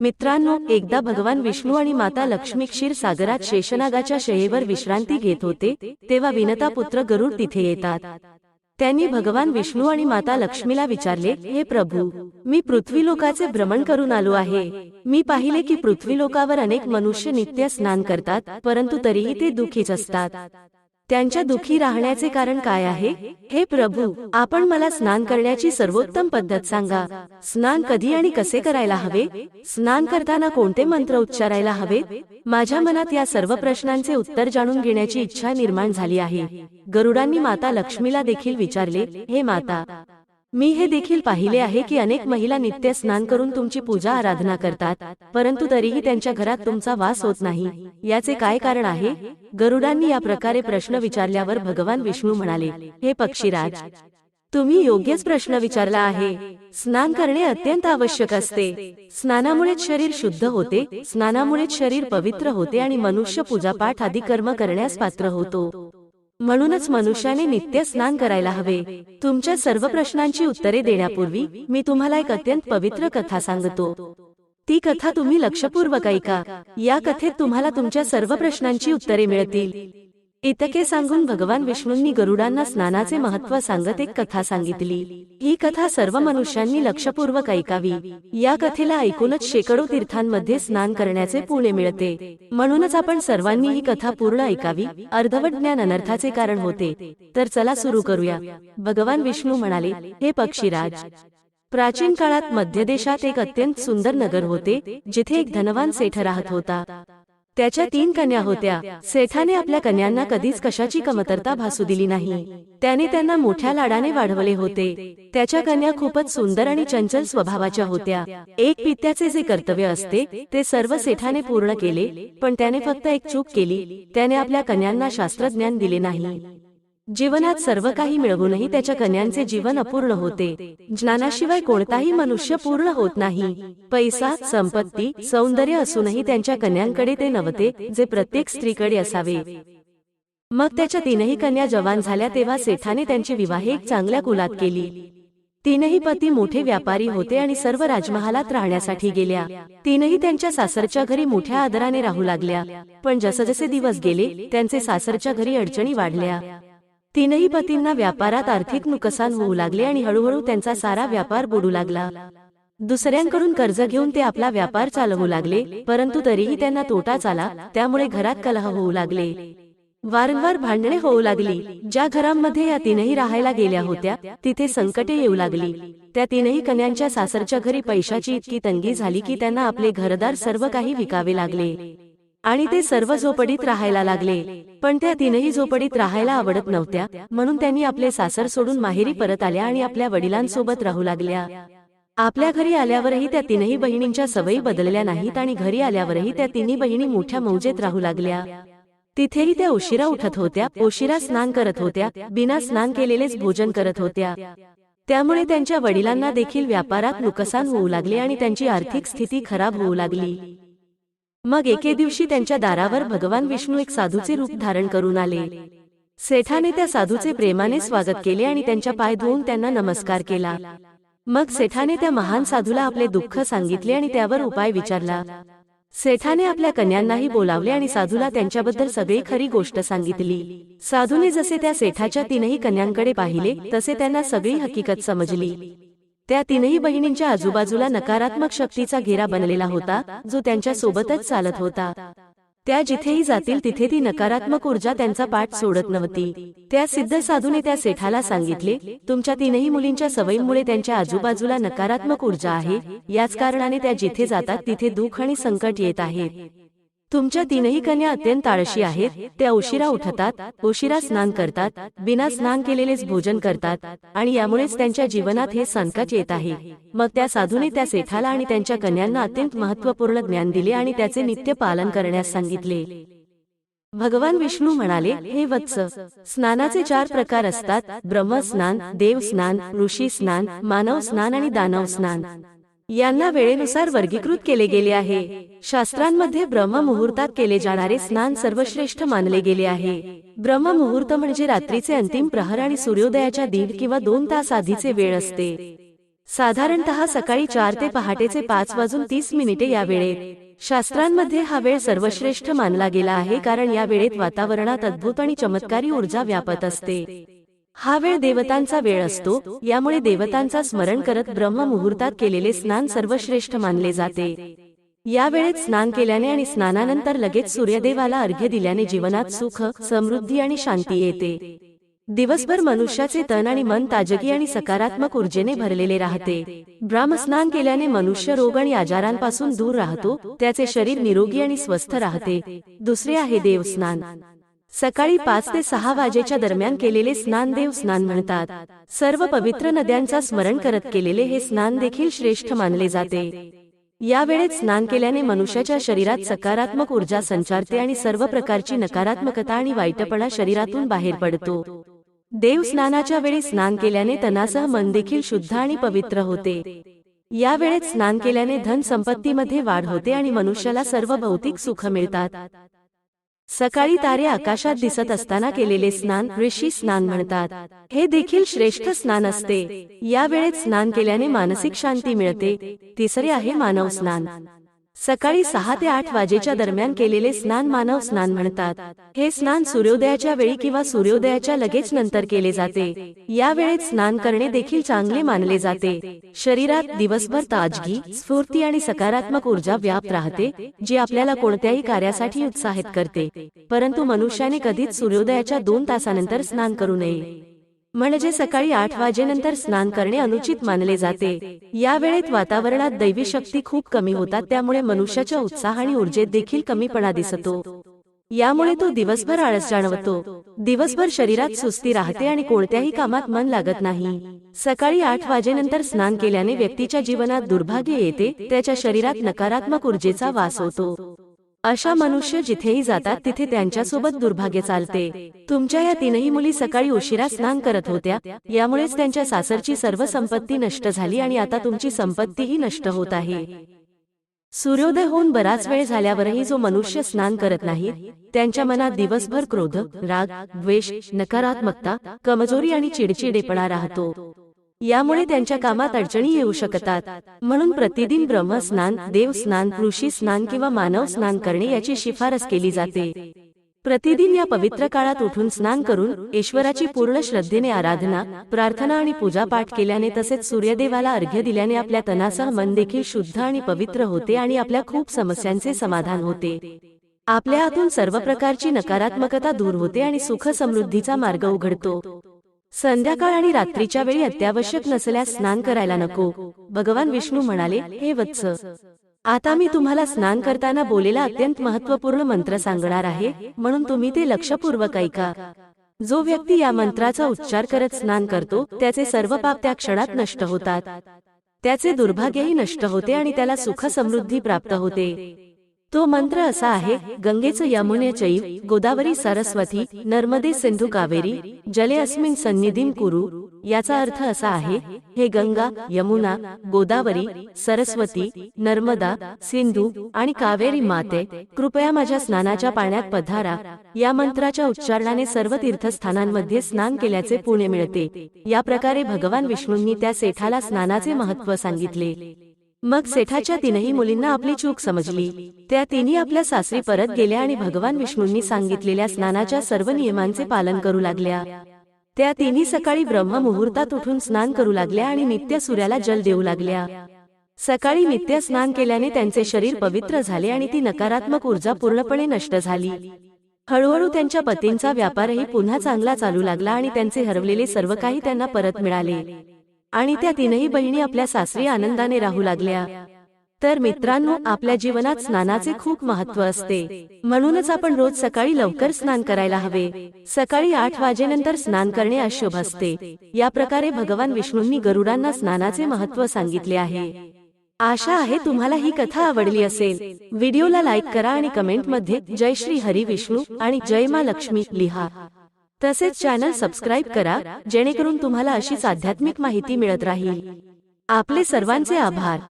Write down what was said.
मित्रांनो एकदा भगवान विष्णू आणि माता लक्ष्मी क्षीर सागरात शेषनागाच्या शयेवर विश्रांती घेत होते तेव्हा विनता पुत्र गरुड तिथे येतात. त्यांनी भगवान विष्णू आणि माता लक्ष्मीला विचारले हे प्रभू मी पृथ्वी लोकाचे भ्रमण करून आलो आहे. मी पाहिले की पृथ्वी लोकावर अनेक मनुष्य नित्य स्नान करतात परंतु तरीही ते दुखीच असतात. त्यांच्या दुखी राहण्याचे कारण काय आहे? हे प्रभू आपण मला स्नान करण्याची सर्वोत्तम पद्धत सांगा. स्नान कधी आणि कसे करायला हवे? स्नान करताना कोणते मंत्र उच्चारायला हवे माझ्या मनात या सर्व प्रश्नांचे उत्तर जाणून घेण्याची इच्छा निर्माण झाली आहे. गरुडांनी माता लक्ष्मीला देखील विचारले हे माता मी हे देखील पाहिले आहे की अनेक महिला नित्य स्नान करून तुमची पूजा आराधना करतात परंतु तरीही त्यांच्या घरात तुमचा वास होत नाही. याचे काय कारण आहे? गरुडांनी या प्रकारे प्रश्न विचारल्यावर भगवान विष्णू म्हणाले हे पक्षीराज तुम्ही योग्यच प्रश्न विचारला आहे. स्नान करणे अत्यंत आवश्यक असते. स्नानामुळेच शरीर शुद्ध होते स्नानामुळेच शरीर पवित्र होते आणि मनुष्य पूजापाठ आदी कर्म करण्यास पात्र होतो. म्हणूनच मनुष्याने नित्य स्नान करायला हवे. तुमच्या सर्व प्रश्नांची उत्तरे देण्यापूर्वी मी तुम्हाला एक अत्यंत पवित्र कथा सांगतो. ती कथा तुम्ही लक्षपूर्वक ऐका. या कथेत तुम्हाला तुमच्या सर्व प्रश्नांची उत्तरे मिळतील. इतके सांगून भगवान विष्णूंनी गरुडांना स्नानाचे महत्त्व सांगत एक कथा सांगितली. ही कथा सर्व मनुष्यांनी लक्षपूर्वक ऐकावी. या कथेला ऐकूनच शेकडो तीर्थांमध्ये स्नान करण्याचे पुणे मिळते. म्हणूनच आपण सर्वांनी ही कथा पूर्ण ऐकावी. अर्धवट ज्ञान अनर्थाचे कारण होते. तर चला सुरू करूया. भगवान विष्णू म्हणाले हे पक्षीराज प्राचीन काळात मध्य देशात एक अत्यंत सुंदर नगर होते जिथे एक धनवान सेठ राहत होता. त्याच्या तीन कन्या होत्या. सेठाने आपल्या कन्यांना कधीच कशाची कमतरता भासू दिली नाही. त्याने त्यांना मोठ्या लाडाने वाढवले होते. त्याच्या कन्या खूपच सुंदर आणि चंचल स्वभावाच्या होत्या. एक पित्याचे जे कर्तव्य असते ते सर्व सेठाने पूर्ण केले पण त्याने फक्त एक चूक केली. त्याने आपल्या कन्यांना शास्त्रज्ञान दिले नाही. जीवनात सर्व काही मिळवूनही त्याच्या कन्यांचे जीवन अपूर्ण होते. ज्ञानाशिवाय कोणताही मनुष्य पूर्ण होत नाही. पैसा संपत्ती सौंदर्य असूनही त्यांच्या कन्यांकडे ते नव्हते जे प्रत्येक स्त्रीकडे असावे. मग त्याच्या तीनही कन्या जवान झाल्या तेव्हा सेठाने त्यांची विवाहे एक चांगल्या कुलात केली. तीनही पती मोठे व्यापारी होते आणि सर्व राजमहालात राहण्यासाठी गेल्या. तीनही त्यांच्या सासरच्या घरी मोठ्या आदराने राहू लागल्या. पण जसजसे दिवस गेले त्यांचे सासरच्या घरी अडचणी वाढल्या तीनही पतींना व्यापारात आर्थिक नुकसान होऊ लागले आणि हळूहळू त्यांचा सारा व्यापार बुडू लागला. दुसऱ्यांकडून कर्ज घेऊन ते आपला व्यापार चालवू लागले परंतु तरीही त्यांना तोटाच आला त्यामुळे घरात कलह होऊ लागले. वारंवार भांडणे होऊ लागली. ज्या घरांमध्ये या तीनही राहायला गेल्या होत्या तिथे संकटे येऊ लागली. त्या तीनही कन्यांच्या सासरच्या घरी पैशाची इतकी तंगी झाली की त्यांना आपले घरदार सर्व काही विकावे लागले. आणि ते सर्व झोपडीत राहायला लागले. पण त्या तीनही झोपडीत राहायला आवडत नव्हत्या. म्हणून त्यांनी आपले सासर सोडून माहेरी परत आल्या आणि आपल्या वडिलांसोबत राहू लागल्या. आपल्या घरी आल्यावरही त्या तीनही बहिणींच्या सवयी बदलल्या नाहीत आणि घरी आल्यावरही त्या तिन्ही बहिणी मोठ्या मौजेत राहू लागल्या. तिथेही त्या उशिरा उठत होत्या उशिरा स्नान करत होत्या बिना स्नान केलेलेच भोजन करत होत्या. त्यामुळे त्यांच्या वडिलांना देखील व्यापारात नुकसान होऊ लागले आणि त्यांची आर्थिक स्थिती खराब होऊ लागली. मग एके दिवशी त्यांच्या दारावर भगवान विष्णू एक साधूचे रूप धारण करून आले. सेठाने त्या साधूचे प्रेमाने स्वागत केले आणि त्यांच्या पाय धुवून त्यांना नमस्कार केला. मग सेठाने त्या महान साधूला आपले दुःख सांगितले आणि त्यावर उपाय विचारला. सेठाने आपल्या कन्यांनाही बोलावले आणि साधूला त्यांच्याबद्दल सगळी खरी गोष्ट सांगितली. साधूने जसे त्या सेठाच्या तीनही कन्यांकडे पाहिले तसे त्यांना सगळी हकीकत समजली. त्या तीनही बहिणींच्या आजूबाजूला नकारात्मक शक्तीचा घेरा बनलेला होता जो त्यांच्या सोबतच चालत होता. त्या जिथेही जातील तिथे ती नकारात्मक ऊर्जा त्यांचा पाठ सोडत नव्हती. त्या सिद्ध साधूने त्या सेठाला सांगितले तुमच्या तीनही मुलींच्या सवयीमुळे त्यांच्या आजूबाजूला नकारात्मक ऊर्जा आहे. याच कारणाने त्या जिथे जातात तिथे दुःख आणि संकट येत आहेत तुमच्या तीनही कन्या अत्यंत आळशी आहेत. त्या उशिरा उठतात उशिरा स्नान करतात बिना स्नान केलेलेच भोजन करतात आणि यामुळेच त्यांच्या जीवनात हे संकट येत आहे. मग त्या साधूने त्या सेठाला आणि त्यांच्या कन्यांना अत्यंत महत्त्वपूर्ण ज्ञान दिले आणि त्याचे नित्य पालन करण्यास सांगितले. भगवान विष्णू म्हणाले हे वत्स स्नानाचे चार प्रकार असतात. ब्रह्मस्नान देव स्नान ऋषी स्नान मानव स्नान आणि दानव स्नान. यांना वेळेनुसार वर्गीकृत केले गेले आहे. शास्त्रांमध्ये ब्रह्म मुहूर्तात केले जाणारे स्नान सर्वश्रेष्ठ मानले गेले आहे. ब्रह्म मुहूर्त म्हणजे रात्रीचे अंतिम प्रहर आणि सूर्योदयाच्या दीड किंवा दोन तास आधीचे वेळ असते. साधारणतः सकाळी चार ते पहाटेचे पाच वाजून तीस मिनिटे या वेळेत. शास्त्रांमध्ये हा वेळ सर्वश्रेष्ठ मानला गेला आहे कारण या वेळेत वातावरणात अद्भुत आणि चमत्कारी ऊर्जा व्यापत असते. हा वेळ देवतांचा वेळ असतो यामुळे देवतांचा स्मरण करत ब्रह्म मुहूर्तात केलेले स्नान सर्वश्रेष्ठ मानले जाते. या वेळेत स्नान केल्याने आणि स्नानानंतर लगेच सूर्यदेवाला अर्घ्य दिल्याने जीवनात सुख समृद्धी आणि शांती येते. दिवसभर मनुष्याचे तन आणि मन ताजगी आणि सकारात्मक ऊर्जेने भरलेले राहते. ब्राह्मस्नान केल्याने मनुष्य रोग आणि आजारांपासून दूर राहतो त्याचे शरीर निरोगी आणि स्वस्थ राहते. दुसरे आहे देवस्नान. सकाळी पाच ते सहा वाजेच्या दरम्यान केलेले स्नान देव स्नान म्हणतात. सर्व पवित्र नद्यांचा स्मरण करत केलेले हे स्नान देखील श्रेष्ठ मानले जाते. या वेळेत स्नान केल्याने मनुष्याच्या शरीरात सकारात्मक ऊर्जा संचारते आणि सर्व प्रकारची नकारात्मकता आणि वाईटपणा शरीरातून बाहेर पडतो. देव स्नानाच्या वेळी स्नान केल्याने तनासह मन देखील शुद्ध आणि पवित्र होते. या वेळेत स्नान केल्याने धन संपत्तीमध्ये वाढ होते आणि मनुष्याला सर्व भौतिक सुख मिळतात सकाळी तारे आकाशात दिसत असताना केलेले स्नान ऋषी स्नान म्हणतात. हे देखील श्रेष्ठ स्नान असते. या वेळेत स्नान केल्याने मानसिक शांती मिळते. तिसरे आहे मानव स्नान. सकाळी सहा ते आठ वाजेच्या दरम्यान केलेले स्नान मानव स्नान म्हणतात. हे स्नान सूर्योदयाच्या वेळी किंवा सूर्योदयाच्या लगेच नंतर केले जाते. या वेळेत स्नान करणे देखील चांगले मानले जाते. शरीरात दिवसभर ताजगी स्फूर्ती आणि सकारात्मक ऊर्जा व्याप्त राहते जी आपल्याला कोणत्याही कार्यासाठी उत्साहित करते. परंतु मनुष्याने कधीच सूर्योदयाच्या दोन तासानंतर स्नान करू नये. म्हणजे सकाळी आठ वाजेनंतर स्नान करणे अनुचित मानले जाते. या वेळेत वातावरणात दैवी शक्ती खूप कमी होतात त्यामुळे मनुष्याच्या उत्साह आणि ऊर्जेत देखील कमीपणा दिसतो. यामुळे तो दिवसभर आळस जाणवतो. दिवसभर शरीरात सुस्ती राहते आणि कोणत्याही कामात मन लागत नाही. सकाळी आठ वाजेनंतर स्नान केल्याने व्यक्तीच्या जीवनात दुर्भाग्य येते त्याच्या शरीरात नकारात्मक ऊर्जेचा वास होतो. अशा मनुष्य जिथेही जातात तिथे त्यांच्यासोबत दुर्भाग्य चालते. तुमच्या या तीनही मुली सकाळी उशिरा स्नान करत होत्या. यामुळेच त्यांच्या सासरची सर्व संपत्ती नष्ट झाली आणि आता तुमची संपत्तीही नष्ट होत आहे. सूर्योदय होऊन बराच वेळ झाल्यावरही जो मनुष्य स्नान करत नाही त्यांच्या मनात दिवसभर क्रोध राग द्वेष नकारात्मकता कमजोरी आणि चिडचिडेपणा राहतो. यामुळे त्यांच्या कामात अडचणी येऊ शकतात. म्हणून प्रतिदिन ब्रह्मस्नान देवस्नान ऋषी स्नान किंवा मानव स्नान करणे याची शिफारस केली जाते. प्रतिदिन या पवित्र काळात उठून स्नान करून ईश्वराची पूर्ण श्रद्धेने आराधना प्रार्थना आणि पूजापाठ केल्याने तसेच सूर्यदेवाला अर्घ्य दिल्याने आपल्या तनासह मन देखील शुद्ध आणि पवित्र होते आणि आपल्या खूप समस्यांचे समाधान होते. आपल्या हातून सर्व प्रकारची नकारात्मकता दूर होते आणि सुख समृद्धीचा मार्ग उघडतो संध्याकाळ आणि रात्रीच्या वेळी अत्यावश्यक नसल्यास स्नान करायला नको. भगवान विष्णू म्हणाले हे वत्स आता मी तुम्हाला स्नान करताना बोलेला अत्यंत महत्त्वपूर्ण मंत्र सांगणार आहे म्हणून तुम्ही ते लक्षपूर्वक ऐका. जो व्यक्ती या मंत्राचा उच्चार करत स्नान करतो त्याचे सर्व पाप त्या क्षणात नष्ट होतात. त्याचे दुर्भाग्यही नष्ट होते आणि त्याला सुख समृद्धी प्राप्त होते. तो मंत्र असा आहे गंगेच यमुने चैव गोदावरी सरस्वती नर्मदे सिंधू कावेरी जले अस्मिन सन्निधीन कुरु याचा अर्थ असा आहे हे गंगा यमुना गोदावरी सरस्वती नर्मदा सिंधू आणि कावेरी माते कृपया माझ्या स्नानाच्या पाण्यात पधारा या मंत्राच्या उच्चारणाने सर्व तीर्थस्थानांमध्ये स्नान केल्याचे पुण्य मिळते या प्रकारे भगवान विष्णूंनी त्या सेठाला स्नानाचे महत्त्व सांगितले. मग सेठाच्या तीनही मुलींना आपली चूक समजली. त्या तिन्ही आपल्या सासरी परत गेल्या आणि भगवान विष्णूंनी सांगितलेल्या स्नानाच्या सर्व नियमांचे पालन करू लागल्या. त्या तिन्ही सकाळी ब्रह्म मुहूर्तात उठून स्नान करू लागल्या आणि नित्य सूर्याला जल देऊ लागल्या. सकाळी नित्य स्नान केल्याने त्यांचे शरीर पवित्र झाले आणि ती नकारात्मक ऊर्जा पूर्णपणे नष्ट झाली. हळूहळू त्यांच्या पतींचा व्यापारही पुन्हा चांगला चालू लागला आणि त्यांचे हरवलेले सर्व काही त्यांना परत मिळाले आणि त्या तीनही बहिणी आपल्या सासरी आनंदाने राहू लागल्या. तर मित्रांनो आपल्या जीवनात स्नानाचे खूप महत्त्व असते. म्हणूनच आपण रोज सकाळी लवकर स्नान करायला हवे. सकाळी आठ वाजेनंतर स्नान करणे अशुभ असते. या प्रकारे भगवान विष्णूंनी गरुडांना स्नानाचे महत्त्व सांगितले आहे. आशा आहे तुम्हाला ही कथा आवडली असेल. व्हिडिओला लाईक करा आणि कमेंटमध्ये जय श्री हरी विष्णू आणि जय मा लक्ष्मी लिहा. तसेच चॅनल सबस्क्राईब करा जेणेकरून तुम्हाला अशीच आध्यात्मिक माहिती मिळत राहील. आपले सर्वांचे आभार.